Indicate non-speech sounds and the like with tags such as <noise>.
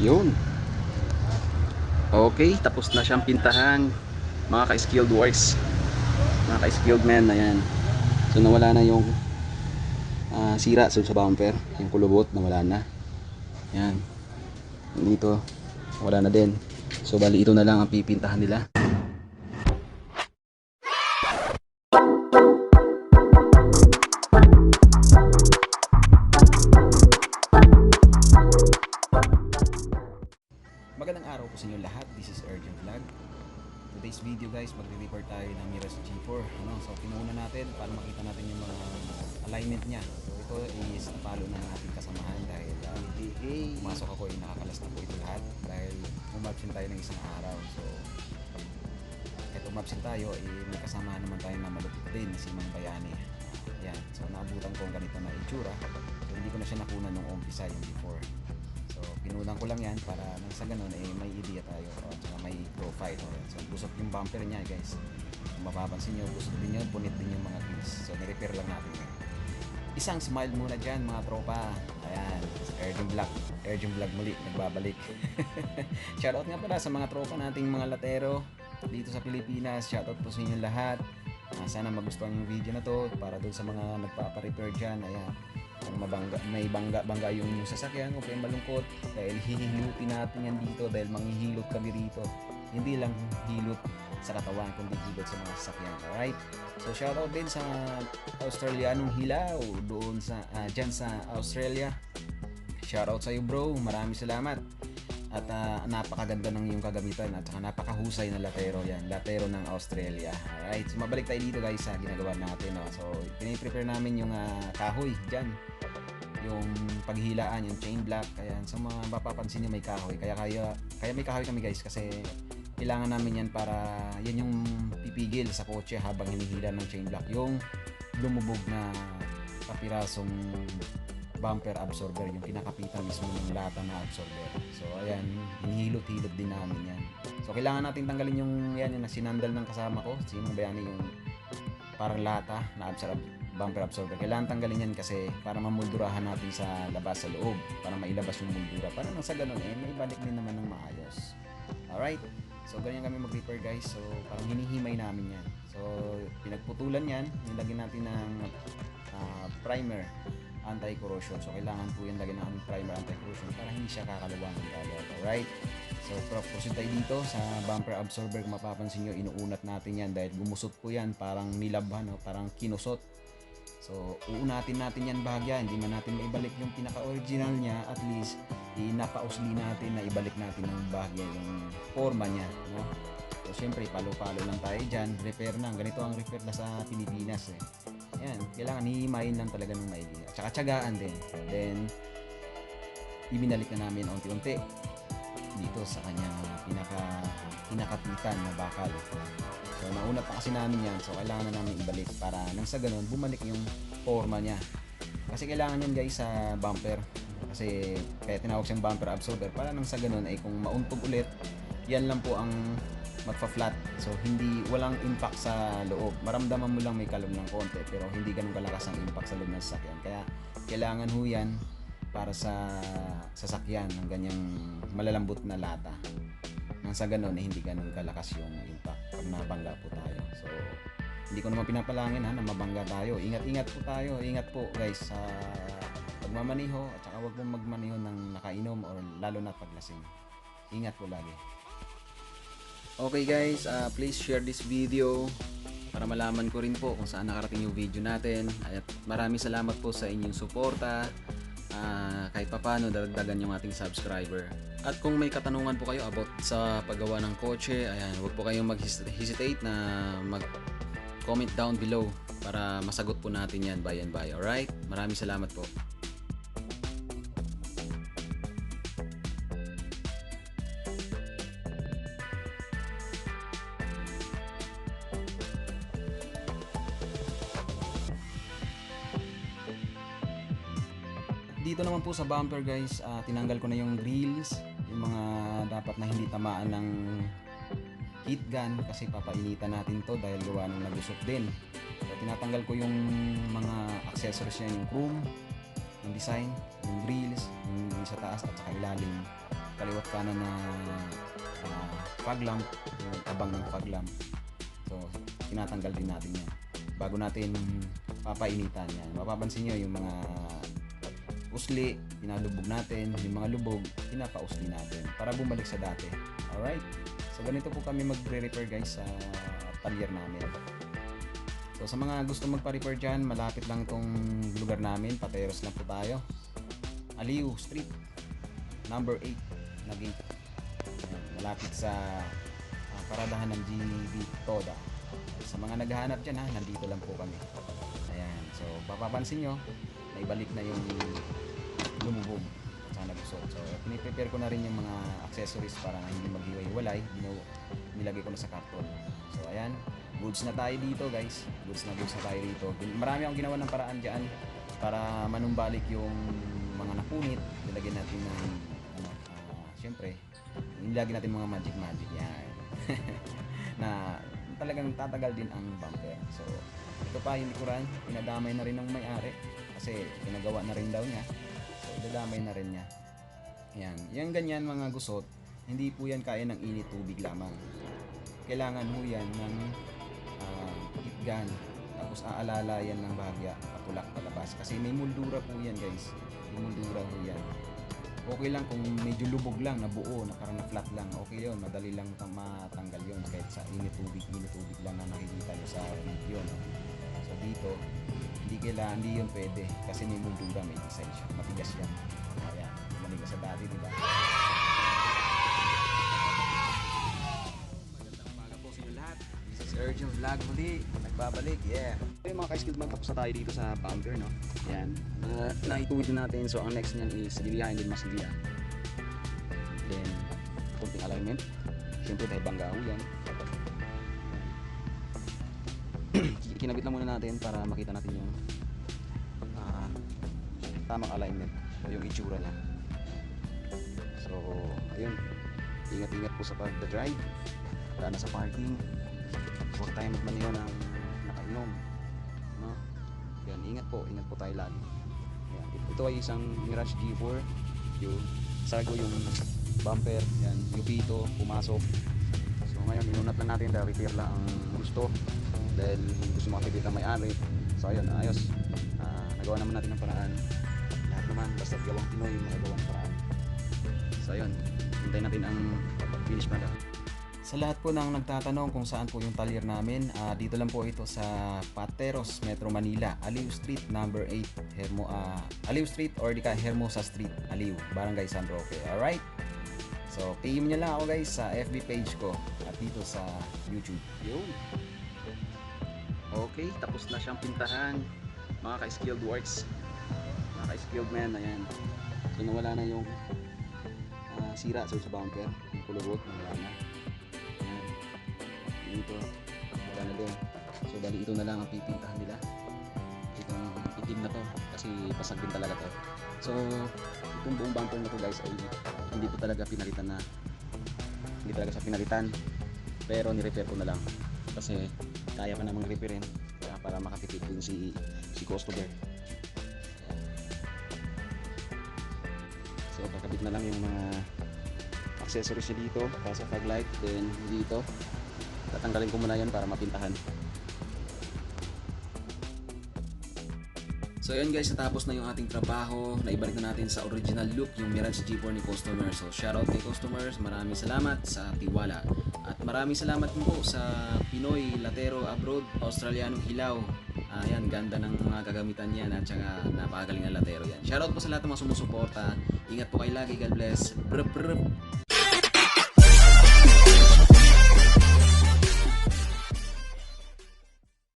Yun. Okay, tapos na siyang pintahan. Mga ka-skilled works. Mga ka-skilled men, ayan. So nawala na yung ah, sira so, sa bumper. Yung kulubot, nawala na. Yan. Dito, wala na din. So bali ito na lang ang pipintahan nila. Today's video guys, magre-report tayo ng Miras G4. Ano? So pinuuna natin para makita natin yung mga alignment niya. So ito is napalo ng ating kasamahan dahil uh, pumasok ako ay nakakalas na po ito lahat dahil umabsent tayo ng isang araw. So kahit umabsent tayo, eh, may kasamahan naman tayo na malupit din si Mang Bayani. Yan. So naabutan ko ganito na itsura. So hindi ko na siya nakunan nung umpisa yung before. So, pinulang ko lang yan para nang sa ganun, eh, may idea tayo o tsaka may profile. O, so, busok yung bumper niya, guys. Kung mapapansin nyo, busok din yun, punit din yung mga keys. So, nirepair lang natin. Isang smile muna dyan, mga tropa. Ayan, Ergin Black. Ergin Vlog muli, nagbabalik. <laughs> Shoutout nga pala sa mga tropa nating mga latero dito sa Pilipinas. Shoutout po sa inyo lahat. Ah, sana magustuhan yung video na to para doon sa mga nagpapa-repair dyan. Ayan, mabangga, may bangga-bangga yung inyong sasakyan kayo malungkot. Dahil hihilutin natin yan dito dahil manghihilot kami rito. Hindi lang hilot sa katawan kundi hilot sa mga sasakyan. Alright? So shoutout din sa Australianong hilaw doon sa ah, dyan sa Australia. Shoutout sa iyo bro. Maraming salamat at ah, napakaganda ng iyong kagamitan at saka napakahusay na latero yan latero ng Australia. Alright so mabalik tayo dito guys sa ginagawa natin no? so piniprepare namin yung ah, kahoy dyan. Yung paghilaan yung chain block kaya sa mga mapapansin niyo may kahoy. Kaya kaya kaya may kahoy kami guys kasi kailangan namin yan para yan yung pipigil sa kotse habang hinihila ng chain block yung lumubog na kapirasong bumper absorber yung pinakapitan mismo ng lata na absorber. So ayan hinihilot-hilot din namin yan. So kailangan natin tanggalin yung yan yung sinandal ng kasama ko. Sinong bayani yung parang lata na absorb bumper absorber. Kailangan tanggalin yan kasi para mamuldurahan natin sa labas sa loob. Para mailabas yung muldura para nang sa ganun eh may balik din naman ng maayos. Alright? So ganyan kami mag-repair guys. So parang hinihimay namin yan. So pinagputulan yan. Nilagyan natin ng ah, primer anti-corrosion. So, kailangan po yan lagyan ng primer anti-corrosion para hindi siya kakalawan ng agad. Alright? So, pro- proceed tayo dito sa bumper absorber. Kung mapapansin nyo, inuunat natin yan dahil gumusot po yan. Parang nilabhan, no? parang kinusot. So, uunatin natin yan bahagya. Hindi man natin maibalik yung pinaka-original niya. At least, inapausli natin na ibalik natin ng bahagya yung forma niya. No? So, syempre, palo-palo lang tayo dyan. Repair na. Ganito ang repair na sa Pilipinas eh. Yan, kailangan hihimayin lang talaga ng maigi. At saka tiyagaan din. Then, ibinalik na namin unti-unti dito sa kanyang pinaka pinakapitan na bakal. So, nauna pa kasi namin yan. So, kailangan na namin ibalik para nang sa ganun, bumalik yung forma niya. Kasi kailangan yan guys sa bumper. Kasi kaya tinawag siyang bumper absorber para nang sa ganun ay kung mauntog ulit, yan lang po ang magpa-flat. So, hindi, walang impact sa loob. Maramdaman mo lang may kalom ng konti, pero hindi ganun kalakas ang impact sa loob ng sasakyan. Kaya, kailangan ho yan para sa sasakyan ng ganyang malalambot na lata. Nang sa ganun, eh, hindi ganun kalakas yung impact pag nabangga po tayo. So, hindi ko naman pinapalangin ha, na mabangga tayo. Ingat-ingat po tayo. Ingat po guys sa pagmamaniho at saka huwag pong magmaniho ng nakainom or lalo na paglasing. Ingat po lagi. Okay guys, uh, please share this video para malaman ko rin po kung saan nakarating yung video natin. At maraming salamat po sa inyong suporta. Ah, kahit papano daragdagan yung ating subscriber. At kung may katanungan po kayo about sa paggawa ng kotse, ayan, huwag po kayong mag-hesitate na mag comment down below para masagot po natin yan by and by. Alright? Maraming salamat po. Dito naman po sa bumper guys, ah, tinanggal ko na yung grills, yung mga dapat na hindi tamaan ng heat gun kasi papainitan natin to dahil gawa ng nagusok din. So tinatanggal ko yung mga accessories niya, yung chrome, yung design, yung grills, yung, yung sa taas at saka ilalim. kaliwat kanan na ah, fog lamp, yung abang ng fog lamp. So, tinatanggal din natin yan. Bago natin papainitan yan. Mapapansin nyo yung mga usli, pinalubog natin, yung mga lubog, pinapausli natin para bumalik sa dati. Alright? So, ganito po kami magre-repair guys sa talyer namin. So, sa mga gusto magpa-repair dyan, malapit lang tong lugar namin. Pateros lang po tayo. Aliw Street, number 8 na gate. Ayan, malapit sa ah, paradahan ng GB Toda. Sa mga naghahanap dyan ha, nandito lang po kami. Ayan, so papapansin nyo, naibalik na yung lumubog at saka nagusot. So, piniprepare ko na rin yung mga accessories para hindi maghiwa-hiwalay. Nilagay ko na sa karton. So, ayan, goods na tayo dito guys. Goods na goods na tayo dito. Marami akong ginawa ng paraan dyan para manumbalik yung mga napunit. Nilagyan natin ng, ano, ah, syempre, nilagyan natin mga magic magic yan. <laughs> na talagang tatagal din ang bumper. So, ito pa yung likuran, pinadamay na rin ng may-ari kasi pinagawa na rin daw niya. So, dadamay na rin niya. Yan. Yung ganyan mga gusot, hindi po yan kaya ng init tubig lamang. Kailangan mo yan ng uh, itgan. Tapos aalala yan ng bahagya, patulak palabas. Kasi may muldura po yan guys. May muldura po yan. Okay lang kung medyo lubog lang, na buo, na parang na flat lang. Okay yun, madali lang tang- matanggal yun. Kahit sa init tubig, init tubig lang na nakikita nyo sa video. No? So dito, hindi kailangan, hindi yun pwede. Kasi may muldura, may design siya. Matigas yan. Ayan, manigas sa dati, di ba? Magandang umaga po sa inyo lahat. This is Urgent Vlog muli. Nagbabalik, yeah. Yung mga ka-skilled man, tapos na tayo dito sa bunker, no? Yan. Uh, naituwid na natin. So, ang next niyan is liliyahin din mas liliya. Then, kunting alignment. Siyempre, dahil banggaw yan. Kinabit lang muna natin para makita natin yung ah, tamang alignment o yung itsura niya. So, ayun. Ingat-ingat po sa pag-drive. Wala na sa parking. Huwag tayo magmaniho ng nakainom. No? Yan, ingat po. Ingat po tayo lagi. Yan. Ito ay isang Mirage G4. Yung sago yung bumper. Yan, yung pito, pumasok. So ngayon, inunat lang natin dahil repair lang ang gusto. Dahil gusto makakibit ang may-ari. So ayun, ayos. Ah, nagawa naman natin ng paraan. Lahat naman, basta gawang Pinoy, magagawa ng paraan. So ayun, hintayin natin ang finish product. Sa lahat po ng nagtatanong kung saan po yung talyer namin, ah, dito lang po ito sa Pateros, Metro Manila, Aliw Street, number 8, Hermo, ah, Aliw Street or di ka Hermosa Street, Aliw, Barangay San Roque. Alright? So, PM nyo lang ako guys sa FB page ko at dito sa YouTube. Yun. Okay, tapos na siyang pintahan. Mga ka-skilled works. Mga ka-skilled men, ayan. So, nawala na yung ah, sira sa sa bumper. Yung kulubot, nawala na. Ayan. Dito, wala na din. So, dali ito na lang ang pipintahan nila. Itong itim na to kasi pasag din talaga to. So, itong buong bumper na to guys ay hindi po talaga pinalitan na hindi talaga siya pinalitan pero ni-repair ko na lang kasi kaya pa namang repairin kaya para makatipid din si si customer. So kakabit na lang yung mga accessories niya dito. Para sa fog light then dito. Tatanggalin ko muna yan para mapintahan So yun guys, natapos na yung ating trabaho. Naibalik na natin sa original look yung Mirage G4 ni customer. So shoutout kay customers. Maraming salamat sa tiwala. At maraming salamat po sa Pinoy Latero Abroad, Australianong Hilaw. Ayan, ganda ng mga gagamitan yan at saka napakagaling na latero yan. Shoutout po sa lahat ng mga sumusuporta. Ingat po kayo lagi. God bless. Brr, brr.